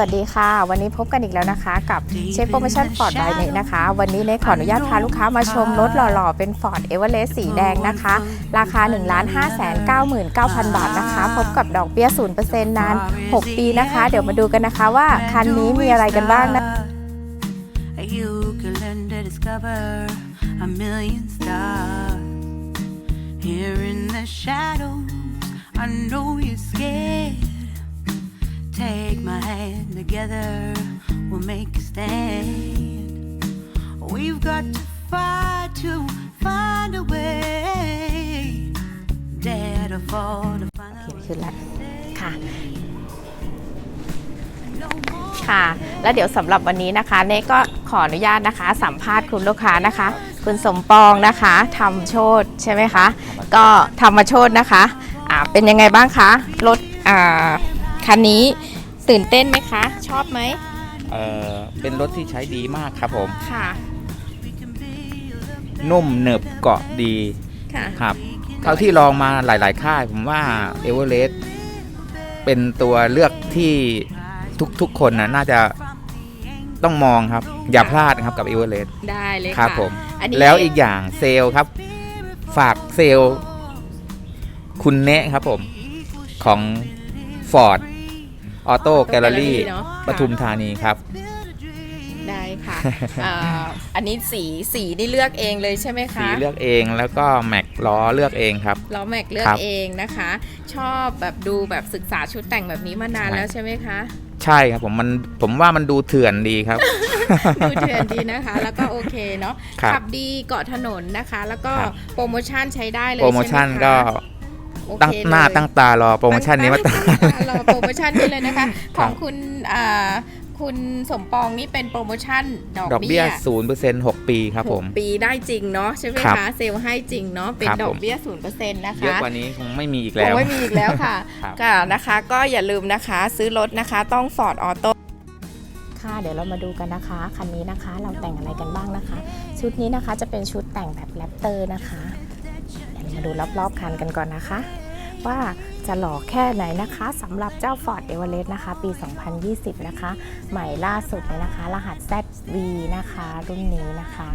วัสดีค่ะ วันนี้พบกันอีกแล้วนะคะกับเชฟโปรโมชั่นฟอร์ดไบเนนะคะ วันนี้เนขออนุญาตพาลูกค้ามาชมรถหล่อๆ เป็น Ford e v e r e s t สีแดงนะคะ ราคา 1 5 9 9 0 0 0 บาทนะคะ พบกับดอกเบี้ย 0%นาน 6 ปีนะคะ เดี๋ยวมาดูกันนะคะว่า คันนี้มีอะไรกันบ้างนะ You can learn to discover a million stars. Here in the shadows, I know you're scared. Take my hand together, we'll make a stand. We've got to fight to find a way. Dare to fall to find โอ a เคขึ้นแล้วค่ะ no more. ค่ะ แล้วเดี๋ยวสำหรับวันนี้นะคะเนก็ขออนุญาตนะคะ สัมภาษณ์คุณลูกค้านะคะ คุณสมปองนะคะทำโชดใช่ไหมคะ ก็ทำมาโชดนะคะ อ่า เป็นยังไงบ้างคะ รถ อ่า คันนี้ตื่นเต้นไหมคะ ชอบไหมเอ่อเป็นรถที่ใช้ดีมากครับผม ค่ะ นุ่มเหนึบเกาะดีค่ะ ครับ เท่าที่ลองมาหลาย ๆ ค่าย ผมว่าเอเวอเรสต์เป็นตัวเลือกที่ทุก ๆ คนนะน่าจะต้องมองครับ อย่าพลาดนะครับกับเอเวอเรสต์ได้เลยครับค่ะผม อันนี้แล้วอีกอย่างเซลล์ครับ ฝากเซลล์คุณเนะ ครับผม ของ Ford Auto Gallery เนอะปทุมธานีครับ ได้ค่ะอ่าอันนี้สีสีนี่เลือกเองเลยใช่ไหมคะสีเลือกเองแล้วก็แม็กล้อเลือกเองครับ ล้อแม็กเลือกครับเองนะคะ ชอบแบบดูแบบศึกษาชุดแต่งแบบนี้มานานใช่ แล้วใช่ไหมคะ ใช่ครับผมมันผมว่ามันดูเถื่อนดีครับ ดูเถื่อนดีนะคะ แล้วก็โอเคเนาะครับขับดีเกาะถนนนะคะ แล้วก็ครับ โปรโมชั่นใช้ได้เลยโปรโมชั่นใไหก็ โอเคตั้งหน้าเลยตั้งตารอโปรโมชั่นนี้มาตั้ตั้งงตารอโปรโมชั่นนี้เลยนะคะ คขรับ องคุณอ่าคุณสมปองนี่เป็นโปรโมชั่นดอกดอกเบี้เบี้ยยศูนย์เปอร์เซ็นต์หกปีครับผมหกปีได้จริงเนาะใช่ไหมครับคะเซลล์ให้จริงเนาะเป็นครับดอกผม เบี้ยศูนย์เปอร์เซ็นต์นะคะ เยอะกว่านี้คงไม่มีอีกคแล้งวไม่มีอีกแล้วค่ะครับ ก็นะคะก็อย่าลืมนะคะ ซื้อรถนะคะต้อง Ford Auto ค่ะเดี๋ยวเรามาดูกันนะคะคันนี้นะคะเราแต่งอะไรกันบ้างนะคะ ชุดนี้นะคะจะเป็นชุดแต่งแบบแรปเตอร์นะคะเดี๋ยว มาดูรอบๆคันกันก่อนนะคะ ว่าจะหล่อแค่ไหนนะคะสำหรับเจ้า Ford e v e r e s t นะคะ ปี 2020 นะคะ ใหม่ล่าสุดเลยนะคะ รหัส ZV นะคะ รุ่นนี้นะคะ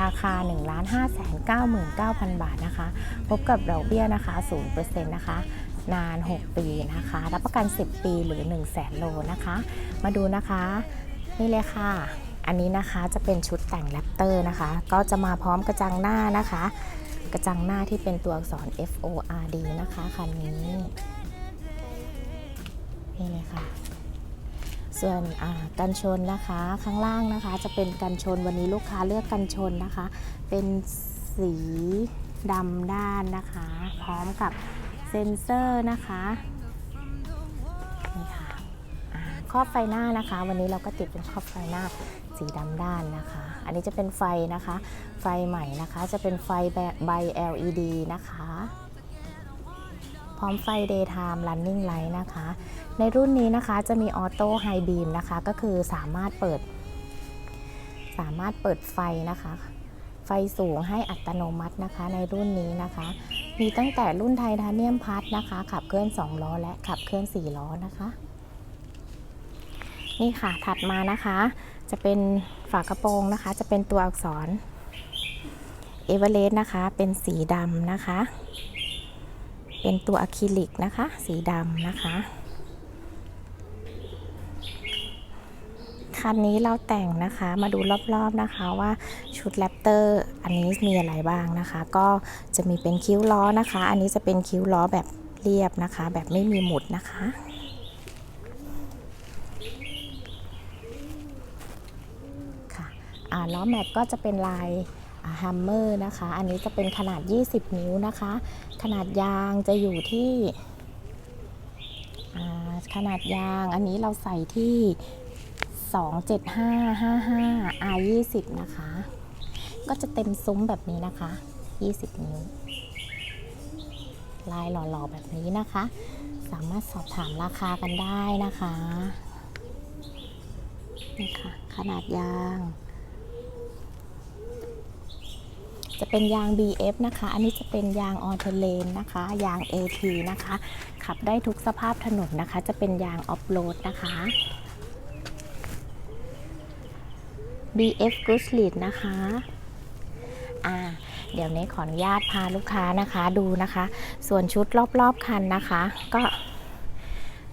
ราคา 1 5 9 9 0 0 0 บาทนะคะ พบกับดอกเบี้ยนะคะ0%นะคะนาน 6 ปีนะคะ รับประกัน 10 ปีหรือ 1 0 0 0 0แสนโลนะคะ มาดูนะคะ นี่เลยค่ะ อันนี้นะคะจะเป็นชุดแต่งแรปเตอร์นะคะ ก็จะมาพร้อมกระจังหน้านะคะ กระจังหน้าที่เป็นตัวอักษร F O R D นะคะคันนี้ นี่เลยค่ะ ส่วนกันชนนะคะข้างล่างนะคะ จะเป็นกันชนวันนี้ลูกค้าเลือกกันชนนะคะ เป็นสีดำด้านนะคะ พร้อมกับเซ็นเซอร์นะคะนี่ค่ะครอบไฟหน้านะคะ วันนี้เราก็ติดเป็นครอบไฟหน้าสีดำด้านนะคะ อันนี้จะเป็นไฟนะคะ ไฟใหม่นะคะ จะเป็นไฟแบบใบ LED นะคะ พร้อมไฟ daytime running light นะคะ ในรุ่นนี้นะคะจะมีออโต้ไฮบีมนะคะ ก็คือสามารถเปิด สามารถเปิดไฟนะคะ ไฟสูงให้อัตโนมัตินะคะ ในรุ่นนี้นะคะ มีตั้งแต่รุ่นไททาเนียมพัทนะคะ ขับเคลื่อน 2 ล้อ และขับเคลื่อน 4 ล้อนะคะนี่ค่ะ ถัดมานะคะ จะเป็นฝากระโปรงนะคะ จะเป็นตัวอักษรเอเวอเรสต์นะคะ เป็นสีดำนะคะ เป็นตัวอะคริลิกนะคะ สีดำนะคะ คันนี้เราแต่งนะคะ มาดูรอบๆนะคะว่าชุดแรปเตอร์อันนี้มีอะไรบ้างนะคะ ก็จะมีเป็นคิ้วล้อนะคะ อันนี้จะเป็นคิ้วล้อแบบเรียบนะคะ แบบไม่มีหมุดนะคะ ค่ะอ่า ล้อแม็กก็จะเป็นลายฮัมเมอร์นะคะ อันนี้จะเป็นขนาด 20 นิ้วนะคะ ขนาดยางจะอยู่ที่ขนาดยางอันนี้เราใส่ที่ 27555 R 20นะคะ ก็จะเต็มซุ้มแบบนี้นะคะ 20 นิ้ว ลายหล่อๆแบบนี้นะคะ สามารถสอบถามราคากันได้นะคะ นี่ค่ะ ขนาดยาง จะเป็นยาง BF นะคะ อันนี้จะเป็นยางออเทเลนนะคะ ยาง AT นะคะ ขับได้ทุกสภาพถนนนะคะ จะเป็นยางออฟโรดนะคะ BF g o o d l e a d นะคะอ่าเดี๋ยวนี้ขออนุญาตพาลูกค้านะคะดูนะคะ ส่วนชุดรอบๆคันนะคะ ก็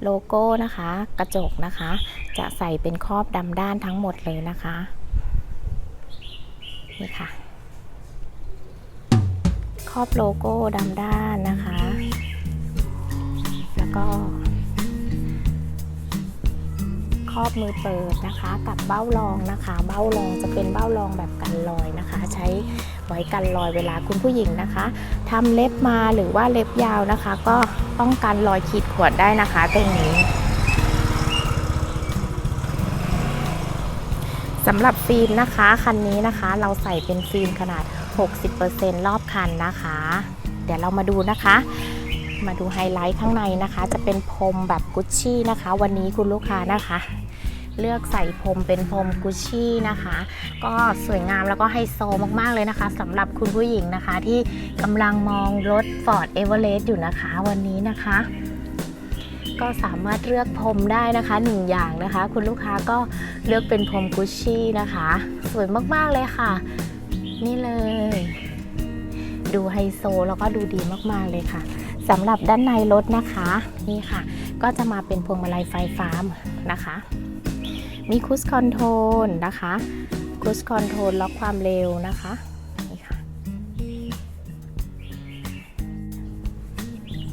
โลโก้นะคะ กระจกนะคะ จะใส่เป็นครอบดำด้านทั้งหมดเลยนะคะ นี่ค่ะ ครอบโลโก้ดำด้านนะคะ แล้วก็ ครอบมือเปิดนะคะ กับเบ้ารองนะคะ เบ้ารองจะเป็นเบ้ารองแบบกันรอยนะคะ ใช้ไว้กันรอยเวลาคุณผู้หญิงนะคะทำเล็บมาหรือว่าเล็บยาวนะคะ ก็ป้องกันรอยขีดข่วนได้นะคะตรงนี้สำหรับฟิล์มนะคะ คันนี้นะคะ เราใส่เป็นฟิล์มขนาด 60%รอบคันนะคะ เดี๋ยวเรามาดูนะคะ มาดูไฮไลท์ข้างในนะคะ จะเป็นพรมแบบกุชชี่นะคะ วันนี้คุณลูกค้านะคะ เลือกใส่พรมเป็นพรมกุชชี่นะคะ ก็สวยงามแล้วก็ไฮโซมากๆเลยนะคะสำหรับคุณผู้หญิงนะคะที่กำลังมองรถ Ford Everest อยู่นะคะ วันนี้นะคะก็สามารถเลือกพรมได้นะคะหนึ่งอย่างนะคะ คุณลูกค้าก็เลือกเป็นพรมกุชชี่นะคะ สวยมาก ๆ เลยค่ะ นี่เลย ดูไฮโซแล้วก็ดูดีมากๆเลยค่ะสำหรับด้านในรถนะคะ นี่ค่ะ ก็จะมาเป็นพวงมาลัยไฟฟ้านะคะ มีคุชคอนโทรลนะคะคุชคอนโทรลล็อกความเร็วนะคะนี่ค่ะ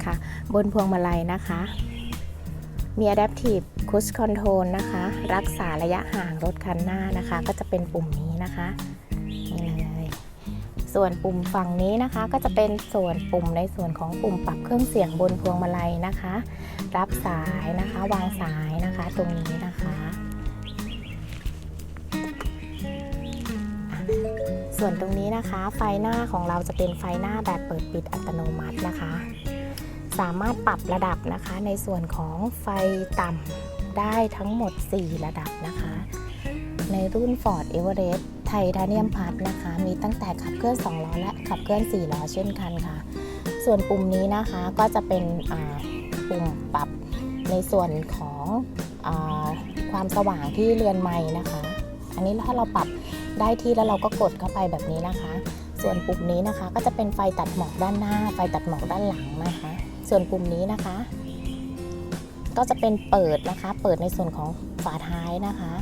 ค่ะบนพวงมาลัยนะคะ มี Adaptive Cruise Control นะคะ รักษาระยะห่างรถคันหน้านะคะ ก็จะเป็นปุ่มนี้นะคะ ส่วนปุ่มฝั่งนี้นะคะ ก็จะเป็นส่วนปุ่มในส่วนของปุ่มปรับเครื่องเสียงบนพวงมาลัยนะคะ รับสายนะคะ วางสายนะคะตรงนี้นะคะส่วนตรงนี้นะคะ ไฟหน้าของเราจะเป็นไฟหน้าแบบเปิดปิดอัตโนมัตินะคะ สามารถปรับระดับนะคะในส่วนของไฟต่ำได้ทั้งหมด 4 ระดับนะคะ ในรุ่น Ford Everest ไทเทเนียมพัดนะคะ มีตั้งแต่ขับเคลื่อน2ล้อและขับเคลื่อน4ล้อเช่นกันค่ะ ส่วนปุ่มนี้นะคะก็จะเป็นปุ่มปรับในส่วนของอความสว่างที่เรือนไม้นะคะ อันนี้ถ้าเราปรับได้ที่แล้วเราก็กดเข้าไปแบบนี้นะคะ ส่วนปุ่มนี้นะคะก็จะเป็นไฟตัดหมอกด้านหน้า ไฟตัดหมอกด้านหลังนะคะ ส่วนปุ่มนี้นะคะ ก็จะเป็นเปิดนะคะ เปิดในส่วนของฝาท้ายนะคะ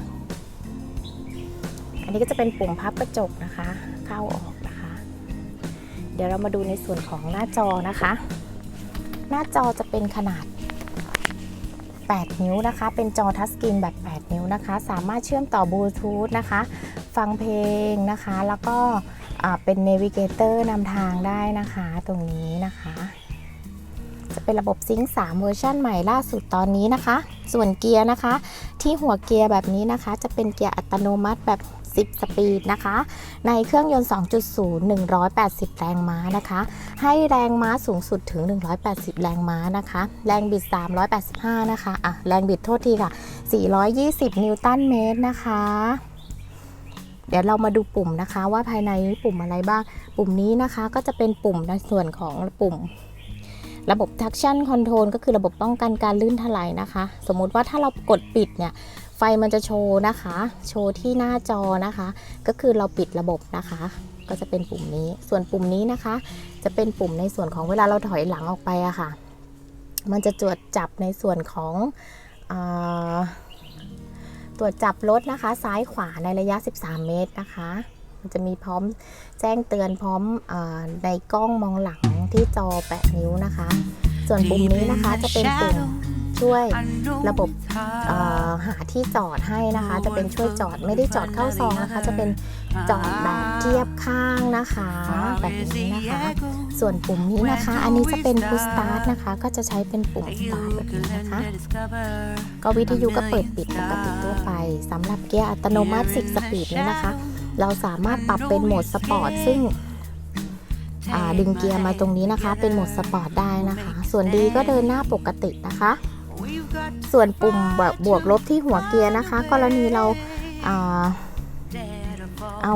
อันนี้ก็จะเป็นปุ่มพับกระจกนะคะ เข้าออกนะคะ เดี๋ยวเรามาดูในส่วนของหน้าจอนะคะ หน้าจอจะเป็นขนาด 8 นิ้วนะคะ เป็นจอทัชสกรีนแบบ 8 นิ้วนะคะ สามารถเชื่อมต่อบลูทูธนะคะ ฟังเพลงนะคะ แล้วก็เป็นเนวิเกเตอร์นำทางได้นะคะตรงนี้นะคะ จะเป็นระบบซิงค์3เวอร์ชันใหม่ล่าสุดตอนนี้นะคะ ส่วนเกียร์นะคะ ที่หัวเกียร์แบบนี้นะคะ จะเป็นเกียร์อัตโนมัติแบบ 10 สปีดนะคะ ในเครื่องยนต์ 2.0 180 แรงม้านะคะ ให้แรงม้าสูงสุดถึง 180 แรงม้านะคะ แรงบิด 385 นะคะอะแรงบิดโทษทีค่ะ 420 นิวตันเมตรนะคะเดี๋ยวเรามาดูปุ่มนะคะว่าภายในปุ่มอะไรบ้าง ปุ่มนี้นะคะก็จะเป็นปุ่มในส่วนของปุ่ม ระบบ traction control ก็คือระบบป้องกันการลื่นถลายนะคะ สมมุติว่าถ้าเรากดปิดเนี่ย ไฟมันจะโชว์นะคะ โชว์ที่หน้าจอนะคะ ก็คือเราปิดระบบนะคะ ก็จะเป็นปุ่มนี้ ส่วนปุ่มนี้นะคะ จะเป็นปุ่มในส่วนของเวลาเราถอยหลังออกไปอะค่ะ มันจะตรวจจับในส่วนของอตรวจจับรถนะคะ ซ้ายขวาในระยะ 13 เมตรนะคะ มันจะมีพร้อมแจ้งเตือนพร้อมอในกล้องมองหลังที่จอ 8 นิ้วนะคะ ส่วนปุ่มนี้นะคะจะเป็นปุ่ม ช่วยระบบเอ่อหาที่จอดให้นะคะ จะเป็นช่วยจอดไม่ได้จอดเข้าซองนะคะ จะเป็นจอดแบบเทียบข้างนะคะแบบนี้นะคะ ส่วนปุ่มนี้นะคะ อันนี้จะเป็น push start นะคะ ก็จะใช้เป็นปุ่ม start แบบนี้นะคะ ก็วิทยุก็เปิดปิดปกติทั่วไปสำหรับเกียร์อัตโนมัติ10สปีดนี้นะคะ เราสามารถปรับเป็นโหมดสปอร์ตซึ่งอ่าดึงเกียร์มาตรงนี้นะคะ เป็นโหมดสปอร์ตได้นะคะ ส่วนดีก็เดินหน้าปกตินะคะ ส่วนปุ่มแบบบวกลบที่หัวเกียร์นะคะ กรณีเราอ่าเอา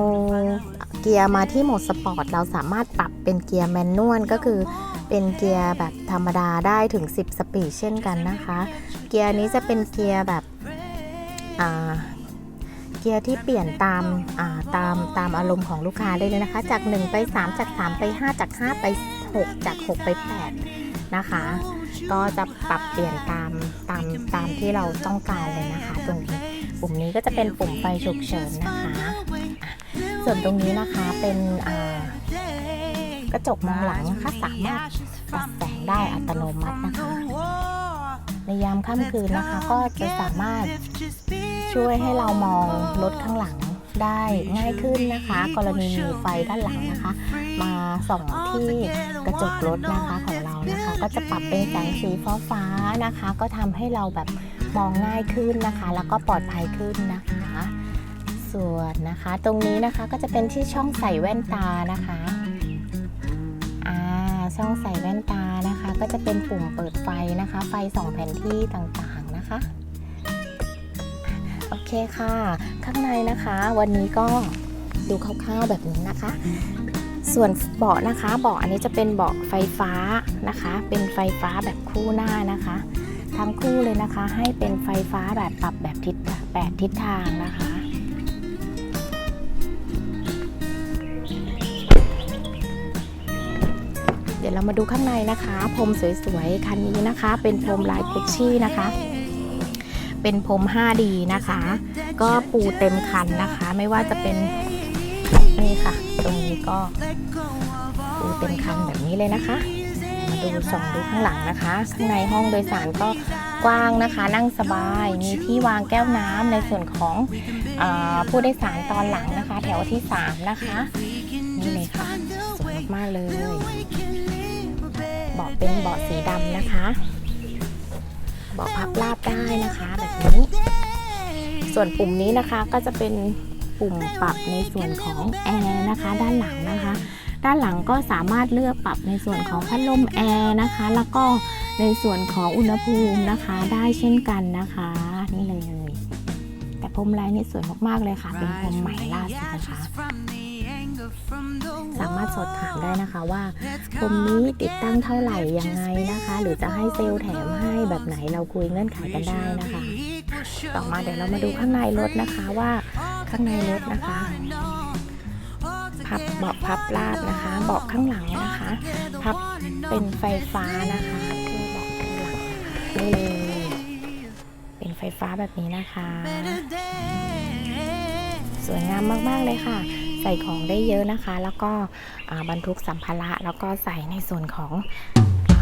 เกียร์มาที่โหมดสปอร์ตเราสามารถปรับเป็นเกียร์แมนนวลก็คือเป็นเกียร์แบบธรรมดาได้ถึง 10 สปีดเช่นกันนะคะ เกียร์นี้จะเป็นเกียร์แบบเกียร์ที่เปลี่ยนตามาตามตามอารมณ์ของลูกค้าได้เลยนะคะ จาก 1 ไป 3 จาก 3 ไป 5 จาก 5 ไป 6 จาก 6 ไป 8 นะคะ ก็จะปรับเปลี่ยนตามตามตามที่เราต้องการเลยนะคะตรงนี้ปุ่มนี้ก็จะเป็นปุ่มไฟฉุกเฉินนะคะ ส่วนตรงนี้นะคะเป็นกระจกมองหลังนะคะสามารถปรับแสงได้อัตโนมัตินะคะ ในยามค่ำคืนนะคะก็จะสามารถช่วยให้เรามองรถข้างหลังได้ง่ายขึ้นนะคะ กรณีมีไฟด้านหลังนะคะ มาส่องที่กระจกรถนะคะของเรา ก็จะปรับเป็นแสงสีฟ้าฟ้าๆนะคะ ก็ทำให้เราแบบมองง่ายขึ้นนะคะ แล้วก็ปลอดภัยขึ้นนะคะ ส่วนนะคะ ตรงนี้นะคะก็จะเป็นที่ช่องใส่แว่นตานะคะอ่าช่องใส่แว่นตานะคะ ก็จะเป็นปุ่มเปิดไฟนะคะ ไฟสองแผ่นที่ต่างๆนะคะโอเคค่ะ ข้างในนะคะ วันนี้ก็ดูคร่าวๆแบบนี้นะคะ ส่วนเบาะนะคะเบาะอันนี้จะเป็นเบาะไฟฟ้านะคะ เป็นไฟฟ้าแบบคู่หน้านะคะ ทั้งคู่เลยนะคะ ให้เป็นไฟฟ้าแบบปรับแบบทิศแปดทิศทางนะคะ เดี๋ยวเรามาดูข้างในนะคะพรมสวยๆคันนี้นะคะ เป็นพรมลายกุชชี่นะคะเป็นพรม 5D นะคะ ก็ปูเต็มคันนะคะ ไม่ว่าจะเป็นนี่ค่ะ ก็ปูเต็มคันแบบนี้เลยนะคะมาดูส่องดูข้างหลังนะคะ ข้างในห้องโดยสารก็กว้างนะคะ นั่งสบายมีที่วางแก้วน้ำในส่วนของอผู้โดยสารตอนหลังนะคะ แถวที่ 3 นะคะนี่เลยค่ะสวยมากเลยเบาะเป็นเบาะสีดำนะคะเบาะพับลาบได้นะคะ แบบนี้ ส่วนปุ่มนี้นะคะก็จะเป็น ปุ่มปรับในส่วนของแอร์นะคะ ด้านหลังนะคะ ด้านหลังก็สามารถเลือกปรับในส่วนของพัดลมแอร์นะคะ แล้วก็ในส่วนของอุณหภูมินะคะ ได้เช่นกันนะคะ นี่เลย แต่พรมลายนี่สวยมากๆเลยค่ะ เป็นพรมใหม่ล่าสุดนะคะสามารถสอบถามได้นะคะว่าพรมนี้ติดตั้งเท่าไหร่ยังไงนะคะ หรือจะให้เซลล์แถมให้แบบไหนเราคุยเงื่อนไขกันได้นะคะ ต่อมาเดี๋ยวเรามาดูข้างในรถนะคะว่าข้างในรถนะคะ พับเบาะพับลาดนะคะเบาะข้างหลังนะคะ พับเป็นไฟฟ้านะคะคือเบาะข้างหลังนี่เลยเป็นไฟฟ้าแบบนี้นะคะ สวยงามมากๆเลยค่ะ ใส่ของได้เยอะนะคะ แล้วก็บรรทุกสัมภาระแล้วก็ใส่ในส่วนของอ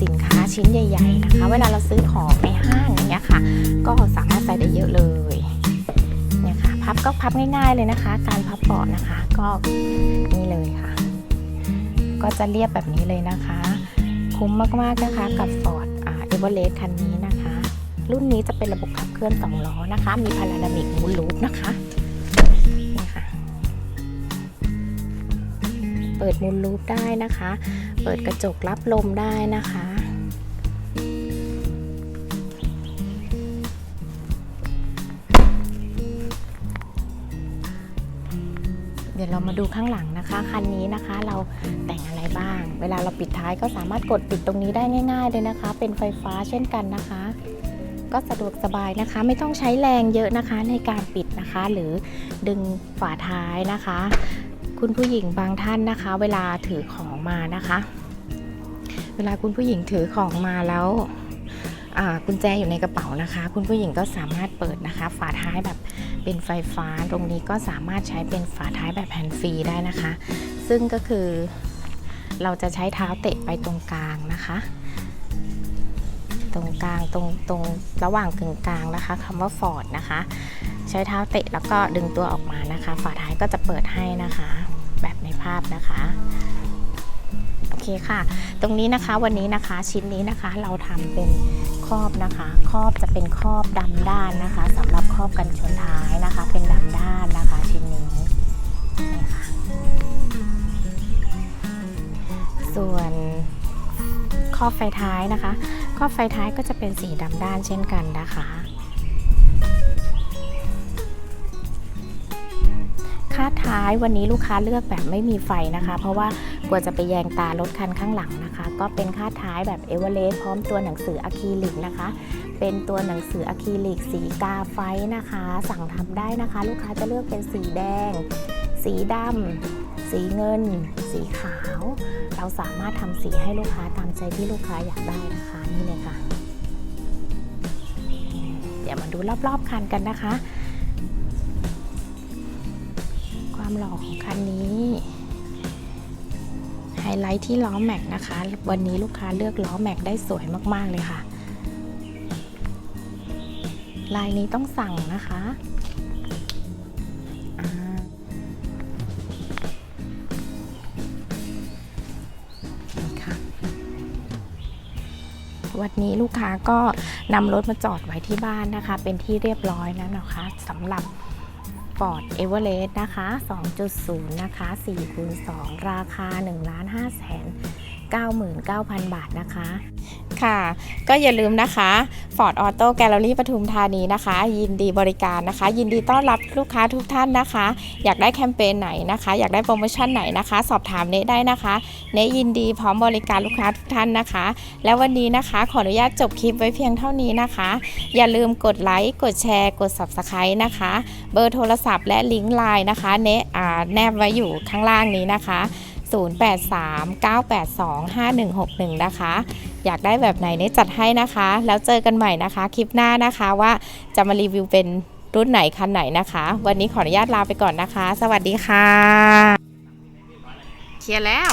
สินค้า ชิ้นใหญ่ ๆ นะคะ เวลาเราซื้อของในห้างอย่างเงี้ยค่ะ ก็สามารถใส่ได้เยอะเลยเนี่ยค่ะพับก็พับง่าย ๆเลยนะคะ การพับเบาะนะคะ ก็นี่เลยค่ะ ก็จะเรียบแบบนี้เลยนะคะ คุ้มมากๆนะคะกับ Ford เอเวอเรสต์คันนี้นะคะ รุ่นนี้จะเป็นระบบขับเคลื่อน2ล้อนะคะ มีพาราดามิกมูลลูปนะคะนี่ค่ะเปิดมูลลูปได้นะคะ เปิดกระจกรับลมได้นะคะ เดี๋ยวเรามาดูข้างหลังนะคะ คันนี้นะคะเราแต่งอะไรบ้าง เวลาเราปิดท้ายก็สามารถกดปิดตรงนี้ได้ง่าย ๆ เลยนะคะ เป็นไฟฟ้าเช่นกันนะคะ ก็สะดวกสบายนะคะ ไม่ต้องใช้แรงเยอะนะคะในการปิดนะคะ หรือดึงฝาท้ายนะคะ คุณผู้หญิงบางท่านนะคะ เวลาถือของมานะคะ เวลาคุณผู้หญิงถือของมาแล้วกุญแจอยู่ในกระเป๋านะคะ คุณผู้หญิงก็สามารถเปิดนะคะ ฝาท้ายแบบ เป็นไฟฟ้าตรงนี้ก็สามารถใช้เป็นฝาท้ายแบบแฮนฟรีได้นะคะ ซึ่งก็คือเราจะใช้เท้าเตะไปตรงกลางนะคะ ตรงกลางตรงตรงระหว่างกึ่งกลางนะคะคำว่าฟอร์ดนะคะ ใช้เท้าเตะแล้วก็ดึงตัวออกมานะคะ ฝาท้ายก็จะเปิดให้นะคะ แบบในภาพนะคะ คค่ะ ตรงนี้นะคะวันนี้นะคะชิ้นนี้นะคะเราทำเป็นครอบนะคะ ครอบจะเป็นครอบดำด้านนะคะสำหรับครอบกันชนท้ายนะคะ เป็นดำด้านนะคะ ชิ้นนี้นี่ค่ะส่วนครอบไฟท้ายนะคะครอบไฟท้ายก็จะเป็นสีดำด้านเช่นกันนะคะคาดท้ายวันนี้ลูกค้าเลือกแบบไม่มีไฟนะคะ เพราะว่า กลัวจะไปแยงตารถคันข้างหลังนะคะ ก็เป็นคาดท้ายแบบเอเวอเรสต์พร้อมตัวหนังสืออะคริลิกนะคะ เป็นตัวหนังสืออะคริลิกสีกาไฟนะคะ สั่งทำได้นะคะ ลูกค้าจะเลือกเป็นสีแดง สีดำสีเงิน สีขาว เราสามารถทำสีให้ลูกค้าตามใจที่ลูกค้าอยากได้นะคะนี่เลยค่ะ เดี๋ยวมาดูรอบๆคันกันนะคะ ความหล่อของคันนี้ ฮไลท์ที่ล้อแม็กนะคะ วันนี้ลูกค้าเลือกล้อแม็กได้สวยมาก ๆ เลยค่ะ ลายนี้ต้องสั่งนะคะอ่านี่ค่ะวันนี้ลูกค้าก็นำรถมาจอดไว้ที่บ้านนะคะ เป็นที่เรียบร้อยแล้วนะคะสำหรับ Ford Everest นะคะ 2.0 นะคะ4คูณ2ราคา 1 5 9 9 0 0 0 บาทนะคะ ค่ะ ก็อย่าลืมนะคะ Ford Auto Gallery ปทุมธานีนะคะ ยินดีบริการนะคะ ยินดีต้อนรับลูกค้าทุกท่านนะคะ อยากได้แคมเปญไหนนะคะ อยากได้โปรโมชั่นไหนนะคะ สอบถามเนได้นะคะเนยินดีพร้อมบริการลูกค้าทุกท่านนะคะ แล้ววันนี้นะคะขออนุญาตจบคลิปไว้เพียงเท่านี้นะคะ อย่าลืมกดไลค์กดแชร์กด Subscribe นะคะ เบอร์โทรศัพท์และลิงก์ไลน์นะคะเนอ่าแนบไว้อยู่ข้างล่างนี้นะคะ 0839825161 นะคะ อยากได้แบบไหนเนจัดให้นะคะ แล้วเจอกันใหม่นะคะ คลิปหน้านะคะว่าจะมารีวิวเป็นรุ่นไหนคันไหนนะคะ วันนี้ขออนุญาตลาไปก่อนนะคะ สวัสดีค่ะ เคลียร์แล้ว